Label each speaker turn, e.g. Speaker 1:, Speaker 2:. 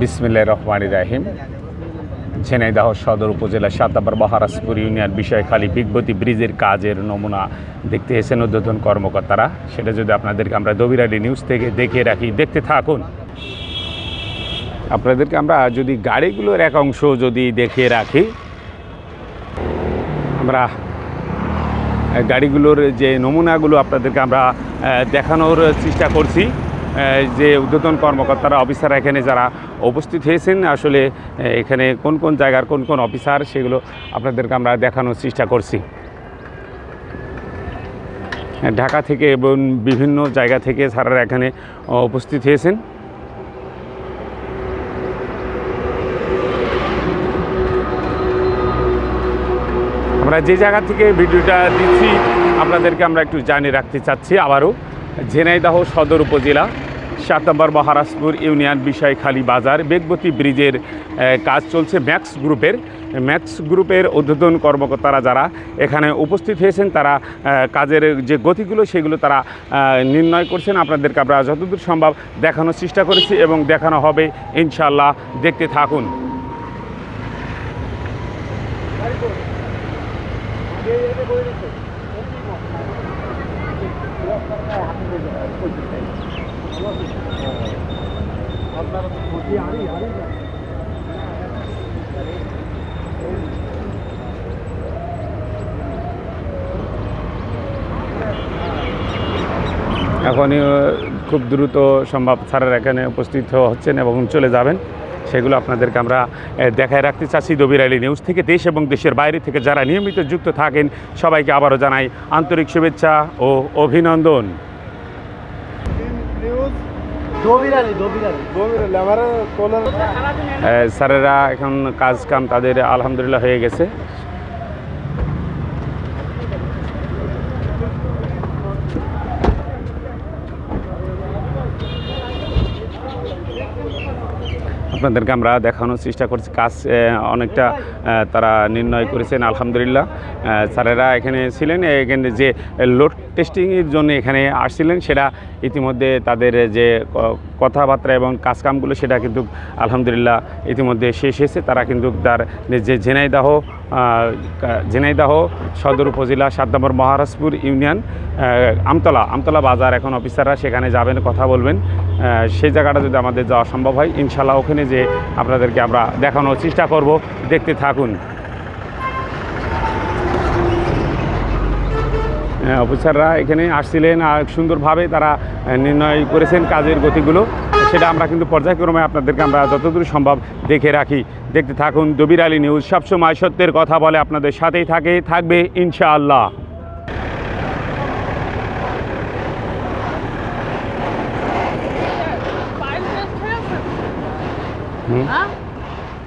Speaker 1: বিসমিল্লাহ রহমান রাহিম। ঝিনাইদহ সদর উপজেলা সাতাবার মহারাজপুর ইউনিয়ন বিষয়খালী বিগবতী ব্রিজের কাজের নমুনা দেখতে এসেছেন উদ্বোধন কর্মকর্তারা। সেটা যদি আপনাদেরকে আমরা দবিরালি নিউজ থেকে দেখিয়ে রাখি, দেখতে থাকুন। আপনাদেরকে আমরা যদি গাড়িগুলোর এক অংশ যদি দেখিয়ে রাখি, আমরা গাড়িগুলোর যে নমুনাগুলো আপনাদেরকে আমরা দেখানোর চেষ্টা করছি। যে উদ্বোধন কর্মকর্তারা অফিসার এখানে যারা উপস্থিত হয়েছেন, আসলে এখানে কোন কোন জায়গার কোন কোন অফিসার সেগুলো আপনাদেরকে আমরা দেখানোর চেষ্টা করছি। ঢাকা থেকে এবং বিভিন্ন জায়গা থেকে স্যারেরা এখানে উপস্থিত হয়েছেন। আমরা যে জায়গা থেকে ভিডিওটা দিচ্ছি, আপনাদেরকে আমরা একটু জানিয়ে রাখতে চাচ্ছি আবারও। ঝেনাইদহ সদর উপজেলা, সাত নম্বর মহারাজপুর ইউনিয়ন বিষয়খালী বাজার, বেগবতী ব্রিজের কাজ চলছে ম্যাক্স গ্রুপের। ম্যাক্স গ্রুপের উদ্বোধন কর্মকর্তারা যারা এখানে উপস্থিত হয়েছেন, তারা কাজের যে গতিগুলো, সেগুলো তারা নির্ণয় করছেন। আপনাদেরকে আমরা যতদূর সম্ভব দেখানোর চেষ্টা করেছি এবং দেখানো হবে। ইনশাল্লাহ দেখতে থাকুন। এখনই খুব দ্রুত সম্ভব স্যারের এখানে উপস্থিত হচ্ছেন এবং চলে যাবেন। সেগুলো আপনাদেরকে আমরা দেখায় রাখতে চাচ্ছি। দবির আলী নিউজ থেকে দেশ এবং দেশের বাইরে থেকে যারা নিয়মিত যুক্ত থাকেন সবাইকে আবারও জানাই আন্তরিক শুভেচ্ছা ও অভিনন্দন। স্যারেরা এখন কাজ কাম তাদের আলহামদুলিল্লাহ হয়ে গেছে। আপনাদেরকে আমরা দেখানোর চেষ্টা করছি। কাজ অনেকটা তারা নির্ণয় করেছেন, আলহামদুলিল্লাহ। স্যারেরা এখানে ছিলেন এখানে যে লোড টেস্টিংয়ের জন্য এখানে আসছিলেন, সেটা ইতিমধ্যে তাদের যে কথাবার্তা এবং কাজকামগুলো, সেটা কিন্তু আলহামদুলিল্লাহ ইতিমধ্যে শেষ হয়েছে। তারা কিন্তু তার যে, ঝেনাইদাহ ঝিনাইদহ, সদর উপজেলা, সাত নম্বর মহারাজপুর ইউনিয়ন আমতলা। আমতলা বাজার এখন অফিসাররা সেখানে যাবেন, কথা বলবেন। সেই জায়গাটা যদি আমাদের যাওয়া সম্ভব হয় ইনশাল্লাহ ওখানে যে আপনাদেরকে আমরা দেখানোর চেষ্টা করব। দেখতে থাকুন। অফিসাররা এখানে আসছিলেন আর সুন্দরভাবে তারা নির্ণয় করেছেন কাজের গতিগুলো। সেটা আমরা কিন্তু পর্যায়ক্রমে আপনাদেরকে আমরা যতদূর সম্ভব দেখে রাখি। দেখতে থাকুন দবির আলী নিউজ সবসময় সত্যের কথা বলে আপনাদের সাথেই থাকে থাকবে ইনশাআল্লাহ। হুম।
Speaker 2: হ্যাঁ?